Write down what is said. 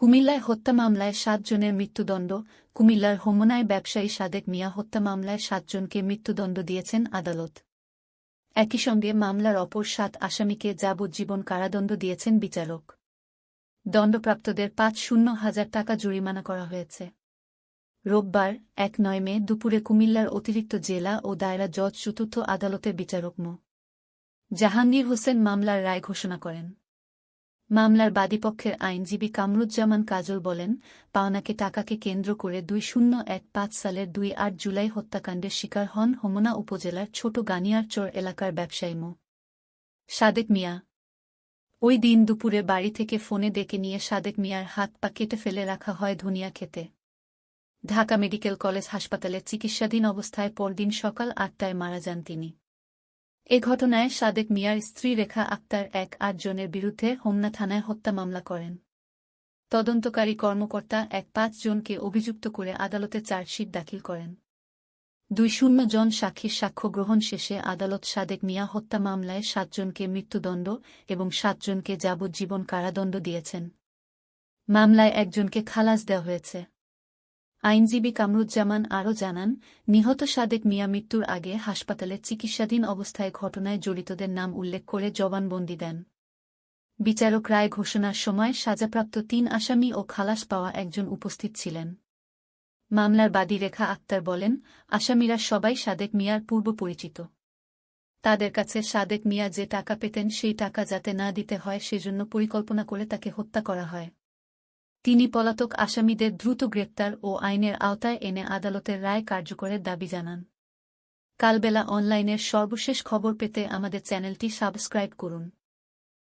কুমিল্লায় হত্যা মামলায় সাতজনের মৃত্যুদণ্ড, কুমিল্লার হোমনায় ব্যবসায়ী সাদেক মিয়া হত্যা মামলায় সাতজনকে মৃত্যুদণ্ড দিয়েছেন আদালত। একই সঙ্গে মামলার অপর সাত আসামিকে যাবজ্জীবন কারাদণ্ড দিয়েছেন বিচারক। দণ্ডপ্রাপ্তদের পাঁচ শূন্য হাজার টাকা জরিমানা করা হয়েছে। রোববার, এক নয় মে দুপুরে কুমিল্লার অতিরিক্ত জেলা ও দায়রা জজ চতুর্থ আদালতের বিচারক মো। জাহাঙ্গীর হোসেন মামলার রায় ঘোষণা করেন। মামলার বাদীপক্ষের আইনজীবী কামরুজ্জামান কাজল বলেন, পাওনাকে টাকাকে কেন্দ্র করে দুই শূন্য এক পাঁচ সালের দুই আট জুলাই হত্যাকাণ্ডের শিকার হন হোমনা উপজেলার ছোট গানিয়ারচর এলাকার ব্যবসায়ী মো. সাদেক মিয়া। ওই দিন দুপুরে বাড়ি থেকে ফোনে ডেকে নিয়ে সাদেক মিয়ার হাত পা কেটে ফেলে রাখা হয় ধনিয়া খেতে। ঢাকা মেডিকেল কলেজ হাসপাতালে চিকিৎসাধীন অবস্থায় পরদিন সকাল আটটায় মারা যান তিনি। এ ঘটনায় সাদেক মিয়ার স্ত্রী রেখা আক্তার এক আটজনের বিরুদ্ধে হোমনা থানায় হত্যা মামলা করেন। তদন্তকারী কর্মকর্তা এক পাঁচ জনকে অভিযুক্ত করে আদালতে চার্জশিট দাখিল করেন। দুই শূন্য জন সাক্ষীর সাক্ষ্য গ্রহণ শেষে আদালত সাদেক মিয়া হত্যা মামলায় সাতজনকে মৃত্যুদণ্ড এবং সাতজনকে যাবজ্জীবন কারাদণ্ড দিয়েছেন। মামলায় একজনকে খালাস দেওয়া হয়েছে। আইনজীবী কামরুজ্জামান আরও জানান, নিহত সাদেক মিয়া মৃত্যুর আগে হাসপাতালে চিকিৎসাধীন অবস্থায় ঘটনায় জড়িতদের নাম উল্লেখ করে জবানবন্দি দেন। বিচারক রায় ঘোষণার সময় সাজাপ্রাপ্ত তিন আসামি ও খালাস পাওয়া একজন উপস্থিত ছিলেন। মামলার বাদী রেখা আক্তার বলেন, আসামিরা সবাই সাদেক মিয়ার পূর্ব পরিচিত। তাদের কাছে সাদেক মিয়া যে টাকা পেতেন সেই টাকা যাতে না দিতে হয় সেজন্য পরিকল্পনা করে তাকে হত্যা করা হয়। তিনি পলাতক আসামিদের দ্রুত গ্রেপ্তার ও আইনের আওতায় এনে আদালতের রায় কার্যকরের দাবি জানান। কালবেলা অনলাইনের সর্বশেষ খবর পেতে আমাদের চ্যানেলটি সাবস্ক্রাইব করুন।